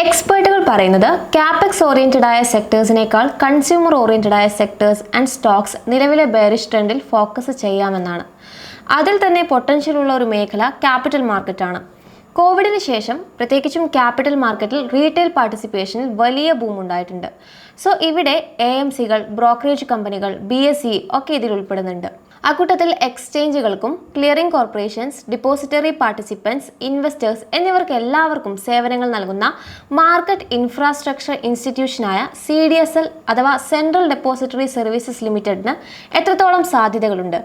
എക്സ്പേർട്ടുകൾ പറയുന്നത് capex oriented ആയ സെക്ടേഴ്സിനേക്കാൾ കൺസ്യൂമർ ഓറിയന്റഡ് ആയ സെക്ടേഴ്സ് ആൻഡ് സ്റ്റോക്സ് നിലവിലെ ബെയറിഷ് ട്രെൻഡിൽ ഫോക്കസ് ചെയ്യാമെന്നാണ്. അതിൽ തന്നെ പൊട്ടൻഷ്യൽ ഉള്ള ഒരു മേഖല ക്യാപിറ്റൽ മാർക്കറ്റാണ് കോവിഡിന് ശേഷം പ്രത്യേകിച്ചും ക്യാപിറ്റൽ മാർക്കറ്റിൽ റീറ്റെയിൽ പാർട്ടിസിപ്പേഷനിൽ വലിയ ബൂം ഉണ്ടായിട്ടുണ്ട്. സോ ഇവിടെ എ എം സികൾ ബ്രോക്കറേജ് കമ്പനികൾ ബി എസ് സി ഒക്കെ ഇതിൽ ഉൾപ്പെടുന്നുണ്ട്. അക്കൂട്ടത്തിൽ എക്സ്ചേഞ്ചുകൾക്കും clearing corporations depository participants investors എന്നിവർക്ക് എല്ലാവർക്കും സേവനങ്ങൾ നൽകുന്ന മാർക്കറ്റ് ഇൻഫ്രാസ്ട്രക്ചർ ഇൻസ്റ്റിറ്റ്യൂഷനായ സി ഡി എസ് എൽ അഥവാ സെൻട്രൽ ഡെപ്പോസിറ്ററി സർവീസസ് ലിമിറ്റഡിന് എത്രത്തോളം സാധ്യതകളുണ്ട്?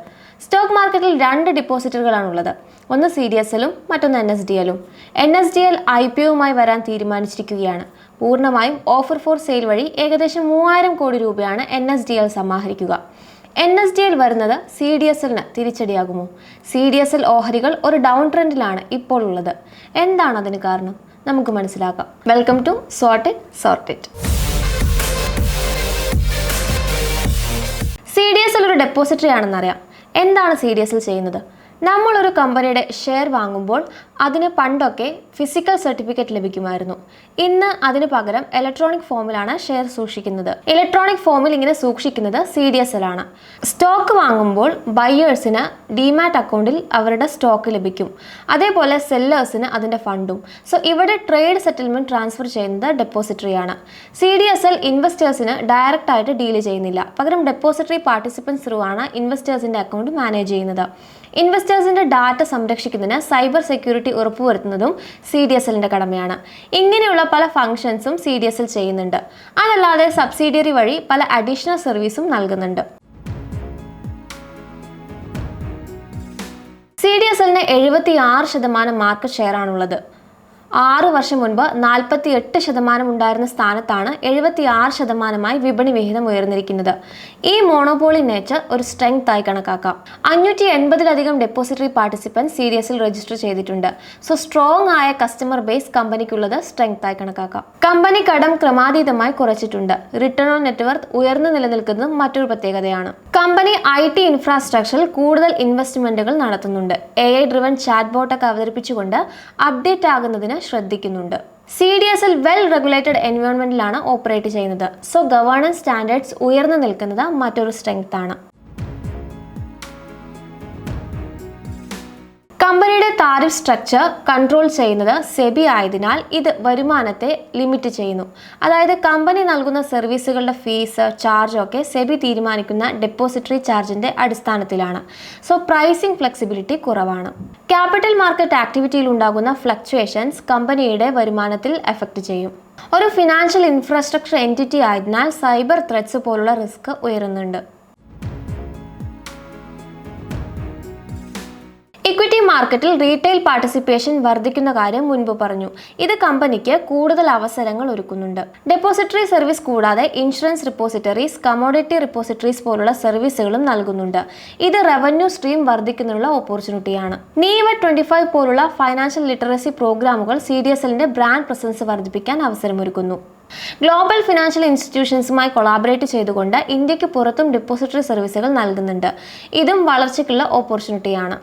സ്റ്റോക്ക് മാർക്കറ്റിൽ രണ്ട് ഡിപ്പോസിറ്ററുകളാണുള്ളത് ഒന്ന് സി ഡി എസ് എല്ലും മറ്റൊന്ന് എൻ എസ് ഡി എല്ലും N S D L I P ഒയുമായി വരാൻ തീരുമാനിച്ചിരിക്കുകയാണ്. പൂർണമായും ഓഫർ ഫോർ സെയിൽ വഴി ഏകദേശം മൂവായിരം കോടി രൂപയാണ് എൻ എസ് ഡി എൽ സമാഹരിക്കുക. എൻ എസ് ഡി എൽ വരുന്നത് സി ഡി എസ് എല്ലിന് തിരിച്ചടിയാകുമോ? സി ഡി എസ് എൽ ഓഹരികൾ ഒരു ഡൗൺ ട്രെൻഡിലാണ് ഇപ്പോൾ ഉള്ളത്. എന്താണ് അതിന് കാരണം? നമുക്ക് മനസ്സിലാക്കാം. Welcome to sort sort it C D S L ഒരു ഡെപ്പോസിറ്ററി ആണെന്നറിയാം. എന്താണ് സി ഡി എസ് എൽ ചെയ്യുന്നത്? നമ്മളൊരു കമ്പനിയുടെ ഷെയർ വാങ്ങുമ്പോൾ അതിന് പണ്ടൊക്കെ ഫിസിക്കൽ സർട്ടിഫിക്കറ്റ് ലഭിക്കുമായിരുന്നു. ഇന്ന് അതിന് പകരം ഇലക്ട്രോണിക് ഫോമിലാണ് ഷെയർ സൂക്ഷിക്കുന്നത്. ഇലക്ട്രോണിക് ഫോമിൽ ഇങ്ങനെ സൂക്ഷിക്കുന്നത് സി ഡി എസ് എൽ ആണ്. സ്റ്റോക്ക് വാങ്ങുമ്പോൾ ബയേഴ്സിന് ഡിമാറ്റ് അക്കൗണ്ടിൽ അവരുടെ സ്റ്റോക്ക് ലഭിക്കും. അതേപോലെ സെല്ലേഴ്സിന് അതിന്റെ ഫണ്ടും സോ ഇവിടെ ട്രേഡ് സെറ്റിൽമെന്റ് ട്രാൻസ്ഫർ ചെയ്യുന്നത് ഡെപ്പോസിറ്ററിയാണ് സി ഡി എസ് എൽ ഇൻവെസ്റ്റേഴ്സിന് ഡയറക്റ്റ് ആയിട്ട് ഡീൽ ചെയ്യുന്നില്ല. പകരം ഡെപ്പോസിറ്ററി പാർട്ടിസിപ്പൻസ് ത്രൂ ആണ് ഇൻവെസ്റ്റേഴ്സിന്റെ അക്കൗണ്ട് മാനേജ് ചെയ്യുന്നത്. ഇൻവെസ്റ്റേഴ്സിന്റെ ഡാറ്റ സംരക്ഷിക്കുന്നതിന് സൈബർ സെക്യൂരിറ്റി ഉറപ്പുവരുത്തുന്നതും സി ഡി എസ് എല്ലിന്റെ കടമയാണ്. ഇങ്ങനെയുള്ള പല ഫംഗ്ഷൻസും സി ഡി എസ് എൽ ചെയ്യുന്നുണ്ട്. അതല്ലാതെ സബ്സിഡിയറി വഴി പല അഡീഷണൽ സർവീസും നൽകുന്നുണ്ട്. സി ഡി എസ് എല്ലിന് എഴുപത്തി ആറ് ശതമാനം മാർക്കറ്റ് ഷെയർ ആണുള്ളത് ആറ് വർഷം മുൻപ് നാൽപ്പത്തി എട്ട് ശതമാനം ഉണ്ടായിരുന്ന സ്ഥാനത്താണ് എഴുപത്തി ആറ് ശതമാനമായി വിപണി വിഹിതം ഉയർന്നിരിക്കുന്നത്. ഈ മോണോപോളി നേച്ചർ ഒരു സ്ട്രെങ്ത് ആയി കണക്കാക്കാം. അഞ്ഞൂറ്റി എൺപതിലധികം ഡെപ്പോസിറ്ററി പാർട്ടിസിപ്പൻസ് എസിൽ രജിസ്റ്റർ ചെയ്തിട്ടുണ്ട്. സോ സ്ട്രോങ് ആയ കസ്റ്റമർ ബേസ് കമ്പനിക്കുള്ളത് സ്ട്രെങ്ത് ആയി കണക്കാക്കാം. കമ്പനി കടം ക്രമാതീതമായി കുറച്ചിട്ടുണ്ട്. റിട്ടേൺ ഓൺ നെറ്റ്വർത്ത് ഉയർന്നു നിലനിൽക്കുന്നതും മറ്റൊരു പ്രത്യേകതയാണ്. കമ്പനി ഐ ടി ഇൻഫ്രാസ്ട്രക്ചറിൽ കൂടുതൽ ഇൻവെസ്റ്റ്മെന്റുകൾ നടത്തുന്നുണ്ട്. എ ഐ ഡ്രിവൺ ചാറ്റ് ബോട്ടൊക്കെ അവതരിപ്പിച്ചുകൊണ്ട് അപ്ഡേറ്റ് ആകുന്നതിന് ശ്രദ്ധിക്കുന്നുണ്ട്. C D S L well regulated എൻവയോൺമെന്റിലാണ് operate ചെയ്യുന്നത്. സോ ഗവേണൻസ് സ്റ്റാൻഡേർഡ്സ് ഉയർന്നു നിൽക്കുന്നത് മറ്റൊരു സ്ട്രെങ്ത് ആണ്. കമ്പനിയുടെ താരിഫ് സ്ട്രക്ചർ കൺട്രോൾ ചെയ്യുന്നത് സെബി ആയതിനാൽ ഇത് വരുമാനത്തെ ലിമിറ്റ് ചെയ്യുന്നു. അതായത് കമ്പനി നൽകുന്ന സർവീസുകളുടെ ഫീസ് ചാർജ് ഒക്കെ സെബി തീരുമാനിക്കുന്ന ഡെപ്പോസിറ്ററി ചാർജിന്റെ അടിസ്ഥാനത്തിലാണ്. സോ പ്രൈസിംഗ് ഫ്ലെക്സിബിലിറ്റി കുറവാണ്. ക്യാപിറ്റൽ മാർക്കറ്റ് ആക്ടിവിറ്റിയിൽ ഉണ്ടാകുന്ന ഫ്ലക്ച്വേഷൻസ് കമ്പനിയുടെ വരുമാനത്തിൽ എഫക്റ്റ് ചെയ്യും. ഒരു ഫിനാൻഷ്യൽ ഇൻഫ്രാസ്ട്രക്ചർ എന്റിറ്റി ആയതിനാൽ സൈബർ ത്രെഡ്സ് പോലുള്ള റിസ്ക് ഉയരുന്നുണ്ട്. ഇക്വിറ്റി മാർക്കറ്റിൽ റീറ്റെയിൽ പാർട്ടിസിപ്പേഷൻ വർദ്ധിക്കുന്ന കാര്യം മുൻപ് പറഞ്ഞു. ഇത് കമ്പനിക്ക് കൂടുതൽ അവസരങ്ങൾ ഒരുക്കുന്നുണ്ട്. ഡെപ്പോസിറ്ററി സർവീസ് കൂടാതെ ഇൻഷുറൻസ് റിപ്പോസിറ്ററീസ് കമോഡിറ്റി റിപ്പോസിറ്ററീസ് പോലുള്ള സർവീസുകളും നൽകുന്നുണ്ട്. ഇത് റവന്യൂ സ്ട്രീം വർദ്ധിക്കുന്നതിനുള്ള ഓപ്പർച്യൂണിറ്റിയാണ് നീവ ട്വന്റി ഫൈവ് പോലുള്ള ഫൈനാൻഷ്യൽ ലിറ്ററസി പ്രോഗ്രാമുകൾ സി ഡി എസ് എല്ലിന്റെ ബ്രാൻഡ് പ്രസൻസ് വർദ്ധിപ്പിക്കാൻ അവസരമൊരുക്കുന്നു. ഗ്ലോബൽ ഫിനാൻഷ്യൽ ഇൻസ്റ്റിറ്റ്യൂഷൻസുമായി കൊളാബറേറ്റ് ചെയ്തുകൊണ്ട് ഇന്ത്യയ്ക്ക് പുറത്തും ഡെപ്പോസിറ്ററി സർവീസുകൾ നൽകുന്നുണ്ട്. ഇതും വളർച്ചയ്ക്കുള്ള ഓപ്പർച്യൂണിറ്റിയാണ്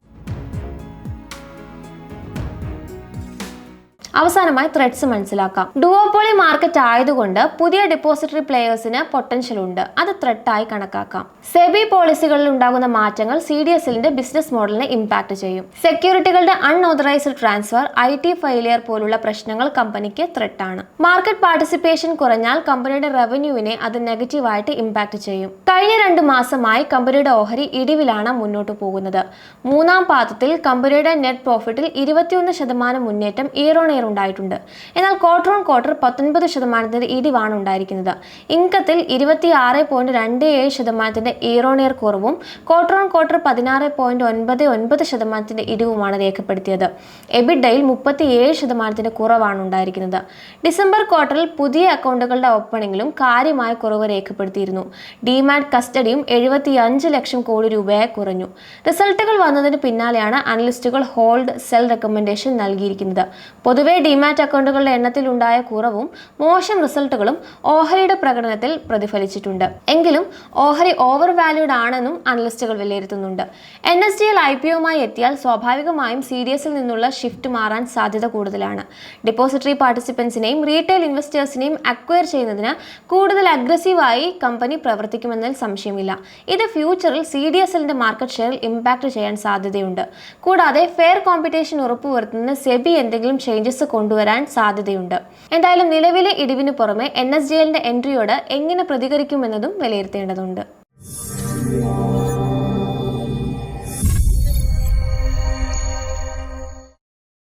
അവസാനമായി ത്രെഡ്സ് മനസ്സിലാക്കാം. ഡുവോപോളി മാർക്കറ്റ് ആയതുകൊണ്ട് പുതിയ ഡിപ്പോസിറ്ററി പ്ലെയേഴ്സിന് പൊട്ടൻഷ്യൽ ഉണ്ട്. അത് ത്രെട്ടായി കണക്കാക്കാം. സെബി പോളിസികളിൽ ഉണ്ടാകുന്ന മാറ്റങ്ങൾ സി ഡി എസ് എല്ലിന്റെ ബിസിനസ് മോഡലിനെ ഇമ്പാക്ട് ചെയ്യും. സെക്യൂരിറ്റികളുടെ unauthorised transfer I T failure പോലുള്ള പ്രശ്നങ്ങൾ കമ്പനിക്ക് ത്രെട്ടാണ് മാർക്കറ്റ് പാർട്ടിസിപ്പേഷൻ കുറഞ്ഞാൽ കമ്പനിയുടെ റവന്യൂവിനെ അത് നെഗറ്റീവായിട്ട് ഇമ്പാക്ട് ചെയ്യും. കഴിഞ്ഞ രണ്ട് മാസമായി കമ്പനിയുടെ ഓഹരി ഇടിവിലാണ് മുന്നോട്ട് പോകുന്നത്. മൂന്നാം പാദത്തിൽ കമ്പനിയുടെ നെറ്റ് പ്രോഫിറ്റിൽ ഇരുപത്തിയൊന്ന് ശതമാനം മുന്നേറ്റം ഇയർ ഓൺ ഇയർ ഉണ്ടായിട്ടുണ്ട് എന്നാൽ ക്വാർട്ടർ ഓൺ ക്വാർട്ടർ പത്തൊൻപത് ശതമാനത്തിന്റെ ഇടിവാണ് ഉണ്ടായിരിക്കുന്നത്. ഇൻകത്തിൽ ഇരുപത്തി ആറ് പോയിന്റ് രണ്ട് ഏഴ് ശതമാനത്തിന്റെ ഇയർ കുറവും ക്വാർട്ടർ ഓൺ ക്വാർട്ടർ പതിനാറ് പോയിന്റ് ഒൻപത് ഒൻപത് ശതമാനത്തിന്റെ ഇടിവുമാണ് രേഖപ്പെടുത്തിയത്. എബിഡയിൽ മുപ്പത്തി ഏഴ് ശതമാനത്തിന്റെ കുറവാണ് ഉണ്ടായിരിക്കുന്നത്. ഡിസംബർ ക്വാർട്ടറിൽ പുതിയ അക്കൗണ്ടുകളുടെ ഓപ്പണിംഗിലും കാര്യമായ കുറവ് രേഖപ്പെടുത്തിയിരുന്നു. ഡിമാറ്റ് കസ്റ്റഡിയും എഴുപത്തി അഞ്ച് ലക്ഷം കോടി രൂപയായി കുറഞ്ഞു. റിസൾട്ടുകൾ വന്നതിന് പിന്നാലെയാണ് അനലിസ്റ്റുകൾ ഹോൾഡ് സെൽ റെക്കമെൻഡേഷൻ നൽകിയിരിക്കുന്നത്. പൊതുവെ പൊതുവെ ഡിമാറ്റ് അക്കൗണ്ടുകളുടെ എണ്ണത്തിൽ ഉണ്ടായ കുറവും മോശം റിസൾട്ടുകളും ഓഹരിയുടെ പ്രകടനത്തിൽ പ്രതിഫലിച്ചിട്ടുണ്ട്. എങ്കിലും ഓഹരി ഓവർ വാല്യൂഡ് ആണെന്നും അനലിസ്റ്റുകൾ വിലയിരുത്തുന്നുണ്ട്. N S D L I P ഒമായി എത്തിയാൽ സ്വാഭാവികമായും സി ഡി എസിൽ നിന്നുള്ള ഷിഫ്റ്റ് മാറാൻ സാധ്യത കൂടുതലാണ്. ഡിപ്പോസിറ്ററി പാർട്ടിസിപ്പൻസിനെയും റീറ്റെയിൽ ഇൻവെസ്റ്റേഴ്സിനെയും അക്വയർ ചെയ്യുന്നതിന് കൂടുതൽ അഗ്രസീവായി കമ്പനി പ്രവർത്തിക്കുമെന്നതിൽ സംശയമില്ല. ഇത് ഫ്യൂച്ചറിൽ സി ഡി എസ് എല്ലിന്റെ മാർക്കറ്റ് ഷെയറിൽ ഇമ്പാക്ട് ചെയ്യാൻ സാധ്യതയുണ്ട്. കൂടാതെ ഫെയർ കോമ്പറ്റീഷൻ ഉറപ്പുവരുത്തുന്ന സെബി എന്തെങ്കിലും കൊണ്ടുവരാൻ സാധ്യതയുണ്ട്. എന്തായാലും നിലവിലെ ഇടിവിന് പുറമെ എൻ എസ് ജി എല്ലിന്റെ എൻട്രിയോട് എങ്ങനെ പ്രതികരിക്കുമെന്നതും വിലയിരുത്തേണ്ടതുണ്ട്.